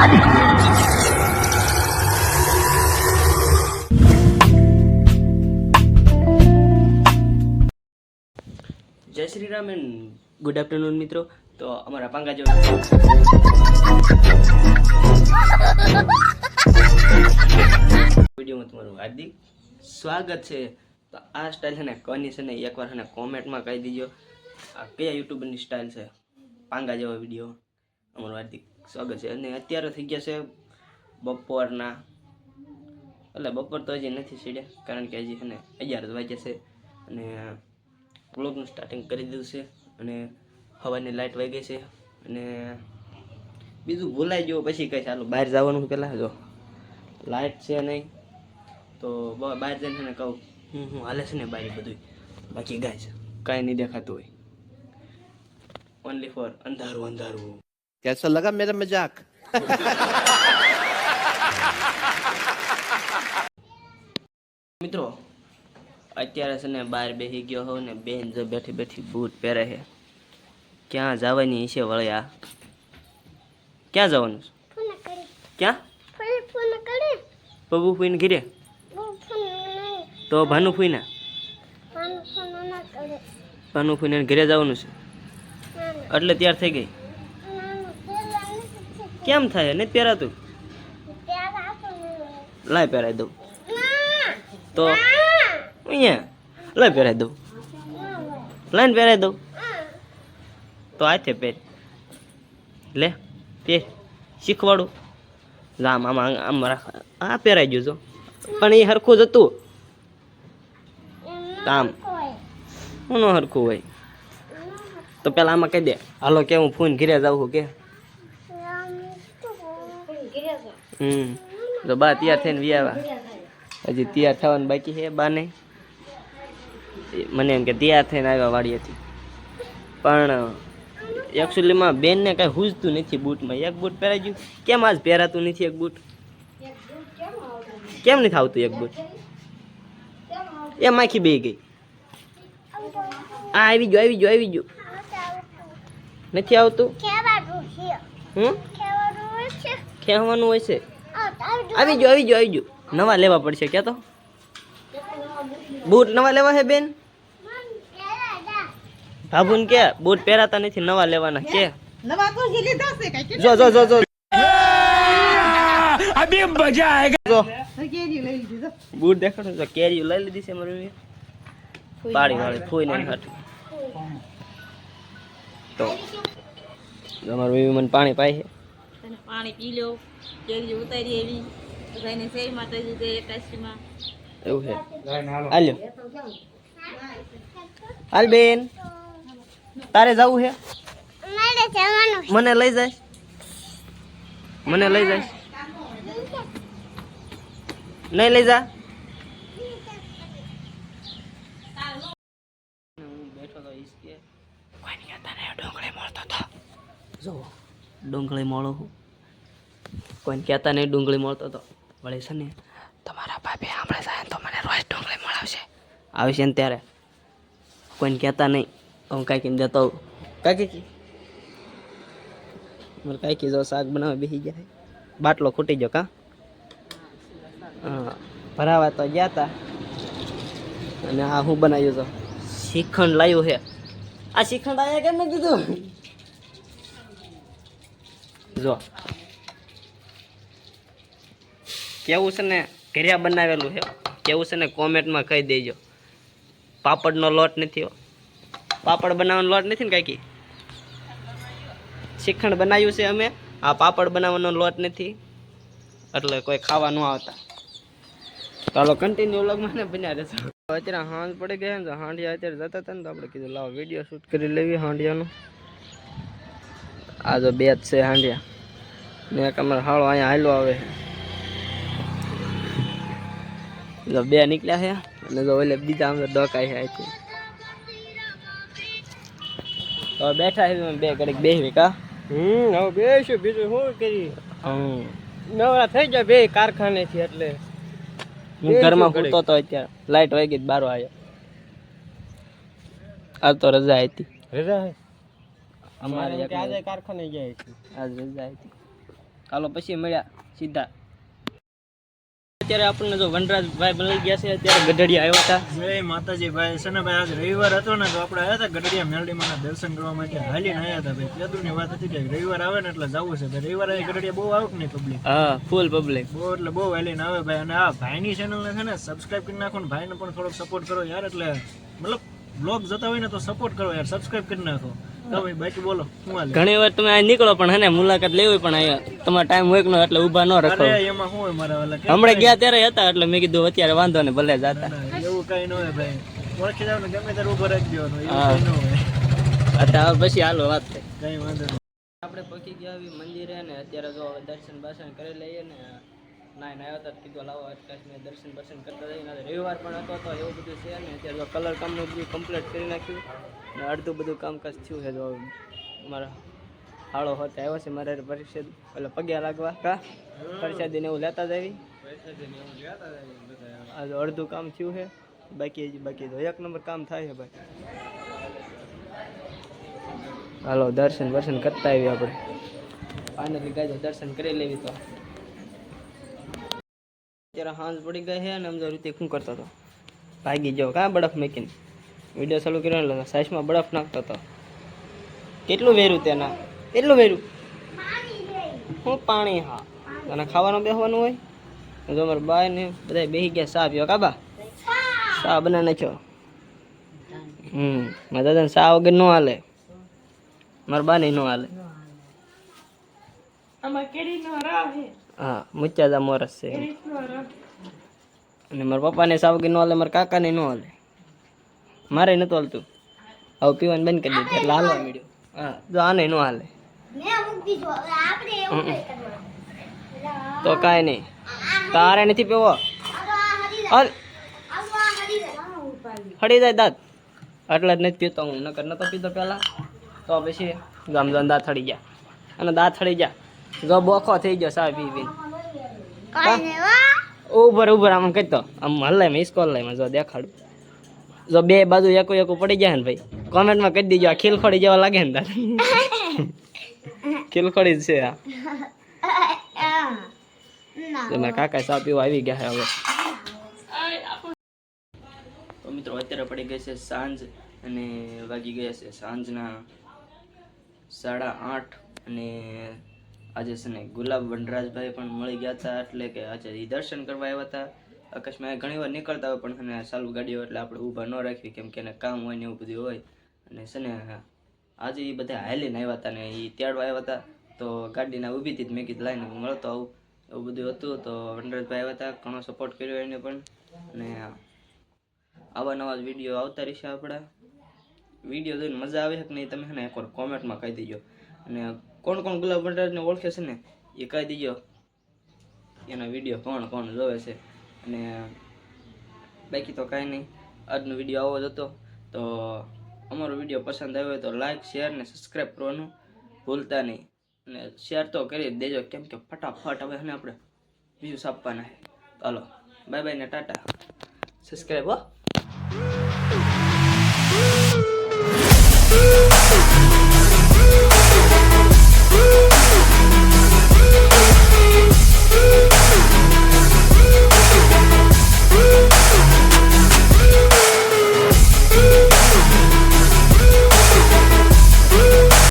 જય Shri Ram and good afternoon મિત્રો. તો અમારા પાંગા જો વિડીયોમાં તમારું હાર્દિક સ્વાગત છે. તો આ સ્ટાઇલ છે ને, કની છે ને, એકવાર છે ને કોમેન્ટમાં કહી દીજો. આ કયા યુટ્યુબરની સ્ટાઇલ છે? પાંગા જેવો વીડિયો. અમારો હાર્દિક. સ્વાગત છે. અને અત્યારે થઈ ગયા છે બપોરના. એટલે બપોર તો હજી નથી સીડ્યા, કારણ કે હજી છે ને અગિયાર વાગ્યા છે. અને બ્લોગનું સ્ટાર્ટિંગ કરી દીધું છે. અને હવાની લાઇટ વાગી છે. અને બીજું ભૂલાઈ ગયું, પછી કઈ ચાલો, બહાર જવાનું પહેલાં જો. લાઇટ છે નહીં. તો બહાર જઈને ને કહું, હું હું, હાલે છે ને બહાર બધું બાકી ગાય છે. કાંઈ નહીં દેખાતું હોય. ઓનલી ફોર અંધારું અંધારું. कैसा लगा मेरा मजाक મિત્રો અત્યારે છે ને બહાર બેસી ગયો હોઉં ને બેન જો બેઠી બેઠી બૂટ પહેરે છે ક્યાં જવાની છે વળ્યા ક્યાં જવાનું છે ક્યાં પબુ ફૂઈને ઘીરે તો ભાનુ ફૂઈને ભાનુ ફૂઈને ઘરે જવાનું છે એટલે તૈયાર થઈ ગઈ કેમ થાય? નથી પહેરાતું? લાય પહેરાવી દઉં. તો? અહીંયા. લાય પહેરાવી દઉં. લાઈને પહેરાવી દઉં. તો આ છે પહેર. લે, પહેર. શીખવાડું. આમ આમ આમ રાખ. આ પહેરાઈ ગયું છો પણ એ હરખું જ હતું. આમ. હું ન હરખું હોય. તો પેલા આમાં કહી દે. હાલો કે હું ફોન ઘીરે જાઉં છું કે? હમ. તો બા તૈયાર થઈને વ્યાવા હજી તૈયાર થવાનું બાકી છે બાને. એ મને એમ કે તૈયાર થઈને આવ્યા વાડીએથી. પણ એકચ્યુઅલીમાં બેનને કાંઈ હુજતું નથી બૂટમાં. એક બૂટ પહેરાઈ ગયું. કેમ આજ પહેરાતું નથી એક બૂટ? કેમ નથી આવતું એક બૂટ? એ માખી બે ગઈ. આ આવી ગયો આવી ગયો આવી ગયો. નથી આવતું? હમ? ખેવાનું હોય છે. આવી જો આવી જો આવી જો નવા લેવા પડશે કે તો? બૂટ નવા લેવા છે બેન? ભાભુન કે બૂટ પહેરાતા નથી નવા લેવાના. કે? જો જો જો જો. અભી મજા આયેગા. જો. લઈ લીધી બૂટ દેખાડો જો કેરી લઈ લીધી છે મારી પાડી વાળી ફોઈને હાટું. તો તમારું બીબી મને પાણી પાય છે. તને પાણી પી લો કેરી ઉતારી એવી બધાને સેવ માટે દીધે એકાશીમાં એવું છે? હાલ્યો. હાલ બેન. તારે જવું છે? મને લઈ જાય. મને લઈ જાય. નહીં લઈ જા. જો ડુંગળી મળો હું. કોઈને કહેતા નહીં ડુંગળી મળતો તો. વળી છે ને, તમારા ભાભી સાંભળે જાય તો મને રોજ ડુંગળી મળાવશે. આવશે ને ત્યારે. કોઈને કહેતા નહીં. તો હું કાંઈક જતો કાંઈક મારે કાંઈક જો શાક બનાવે, બેસી જાય બાટલો ખૂટી ગયો કાં? ભરાવા તો ગયા હતા અને આ હું બનાવ્યું તો? શ્રીખંડ લાવ્યું છે. આ શ્રીખંડ આવ્યા કેમ કીધું જો કેવું છે ને ઘરિયા બનાવેલું છે? કેવું છે ને કોમેન્ટમાં કહી દેજો. પાપડનો લોટ નથી. પાપડ બનાવવાનો લોટ નથી ને કાંઈકી શ્રીખંડ બનાવ્યું છે અમે. આ પાપડ બનાવવાનો લોટ નથી. એટલે કોઈ ખાવા ન આવતા. ચાલો કન્ટિન્યુ લગમાં ને બન્યા રહેશો અત્યારે હાંજ પડી ગયા ને હાંડિયા અત્યારે જતા હતા ને તો આપણે કીધું લાવો વીડિયો શૂટ કરી લેવી હાંડિયાનો. આ જો બે જ છે હાંડિયા. ને એક અમારે હાળો અહીંયા હાલો આવે છે. જો બે નીકળ્યા છે. અને જો ઓલે બીજા અમે ડોકાય છે તો બેઠા છે બે ઘડીક બેસી કા? હમ હવે બેસ્યું બીજું શું કરી હમ. નવરા થઈ જાય બે કારખાને થી એટલે. હું ઘરમાં સૂતો તો અત્યારે. લાઈટ વાગી બારો આવ્યો આ તો રજા હતી રજા અમારે આજે કારખાને જાય આજ રજા હતી હાલો પછી મળ્યા સીધા. અત્યારે આપણને જો વનરાજભાઈ મળી ગયા છે અત્યારે ગઢડિયા આવ્યા હતા. જય માતાજી ભાઈ સને ભાઈ આજ રવિવાર હતો ને તો આપણે આવ્યા હતા ગઢડિયા મેલડીમાં દર્શન કરવા માટે. હાલીને આવ્યા હતા ભાઈ. કેદુની વાત હતી કે રવિવાર આવે ને એટલે જવું છે. ભાઈ રવિવારે ગઢડિયા બહુ આવે કે નહીં પબ્લિક હા ફૂલ પબ્લિક બહુ એટલે બહુ હાલીને આવે ભાઈ. અને આ ભાઈની ચેનલને છે ને સબસ્ક્રાઇબ કરી નાખો ને ભાઈને પણ થોડોક સપોર્ટ કરો યાર. એટલે મતલબ બ્લોગ જતા હોય ને તો સપોર્ટ કરો યાર. સબસ્ક્રાઇબ કરી નાખો. ઘણી વાર તમે અહીં નીકળો પણ હે મુલાકાત લેવી પણ અહીંયા. તમારો ટાઈમ હોય નો એટલે ઊભા ન રાખો. અરે એમાં શું હોય મારા વાલા? કેમ હમણાં ગયા ત્યારે હતા એટલે મેં કીધું અત્યારે વાંધો ને ભલે જતા. એવું કઈ ન હોય ભાઈ. ઓળખી જાવ ને ગમે ત્યારે ઊભો રાખજો અત્યારે પછી હાલો વાત થઈ. કઈ વાંધો નહીં. આપણે પહોંચી ગયા આવી મંદિરે ને અત્યારે જો દર્શન બાસન કરી લઈએ ને ના આવ્યા હતા કીધું, લાવો કાશ્મીર દર્શન બર્શન કરતા જઈને રવિવાર પણ હતો તો એવું બધું છે ને, અત્યારે કલર કામનું બધું કમ્પ્લીટ કરી નાખ્યું. ને અડધું બધું કામકાજ થયું છે જો મારા હાળો હોત આવ્યો છે મારે પરિષદ એટલે પગ્યા લાગવા. કા પરિષદીને એવું લેતા જ આવી. અડધું કામ થયું છે. બાકી બાકી તો એક નંબર કામ થાય છે ભાઈ. હાલો, દર્શન વર્શન કરતા આવી આપણે. ફાઇનલી ગાય દર્શન કરી લેવી તો. અત્યારે હાંજ પડી ગઈ છે અને અમજો તે શું કરતો હતો? ભાગી જાઓ. કાં બરફ મૂકીને? વીડિયો ચાલુ કર્યો એટલે સાઈઝમાં બરફ નાખતો હતો. કેટલું વેરું તેના? કેટલું વેરું હું પાણી, હા. અને ખાવાનું બેસવાનું હોય? જો મારા બાય ને બધા બેસી ગયા સા પીવા. કાબા સા બના નાખ્યો. હમ. મારા દાદાને સા વગર ન હાલે. મારા બા નહીં ન હાલે. હા મુચ્ચાદા મોરસ છે અને મારા પપ્પાને સાવગી ન હાલે, મારા કાકાને ન હાલે. મારે નતું હાલતું. હવે પીવાનું બંધ કરી દીધું, એટલે હાલવા મળ્યું હા, જો આને ન હાલે. તો કાંઈ નહીં. તારે નથી પીવો? હળી જાય દાંત. એટલે જ નથી પીતો હું, નકર નતો પીતો પહેલાં તો પછી ગામ દાંત હળી ગયા. અને દાંત હળી ગયા. જો બોખો થઈ ગયો સાહેબ પી પીને ઉભર ઉભર આમ કહેતો આમ હલાય મેં ઇસ્કોલ લાય જો દેખાડું. જો બે બાજુ એકો એકો પડી જાય ને ભાઈ. કોમેન્ટમાં કહી દીજો આ ખીલખોડી જેવા લાગે ને તારે. ખીલખોડી જ છે આ. મારા કાકા સાપ પીવા આવી ગયા છે હવે. તો મિત્રો અત્યારે પડી ગઈ છે સાંજ અને વાગી ગયા છે સાંજના સાડા આઠ અને આજે છે ને ગુલાબ વનરાજભાઈ પણ મળી ગયા હતા, એટલે કે આજે એ દર્શન કરવા આવ્યા હતા. અકસ્માત ઘણી વાર નીકળતા હોય પણ છે ને ચાલુ ગાડીઓ એટલે આપણે ઊભા ન રાખવી, કેમ કે એને કામ હોય ને એવું બધું હોય. અને છે ને આજે એ બધા હાલીને આવ્યા હતા ને એ તેડવા આવ્યા હતા. તો ગાડીના ઊભી હતી મેં કીધું, લાઈને મળતો આવું. એવું બધું હતું, તો વનરાજભાઈ આવ્યા હતા, ઘણો સપોર્ટ કર્યો એને પણ. અને આવા નવા વીડિયો આવતા રહેશે આપણા. વીડિયો જોઈને મજા આવે કે નહીં, તમે છે ને એકવાર કોમેન્ટમાં કહી દેજો. અને કોણ કોણ ગુલાબ ભંડારને ઓળખે છે ને, એ કહી દેજો. એના વીડિયો કોણ કોણ જોવે છે. અને બાકી તો કાંઈ નહીં. આજનો વીડિયો આવો જ હતો. તો અમારો વીડિયો પસંદ આવ્યો તો લાઈક શેર ને સબસ્ક્રાઈબ કરવાનું ભૂલતા નહીં. અને શેર તો કરી દેજો, કેમ કે ફટાફટ હવે અને આપણે વ્યૂઝ આપવાના છે. તો બાય બાય ને ટાટા. સબસ્ક્રાઈબ હો.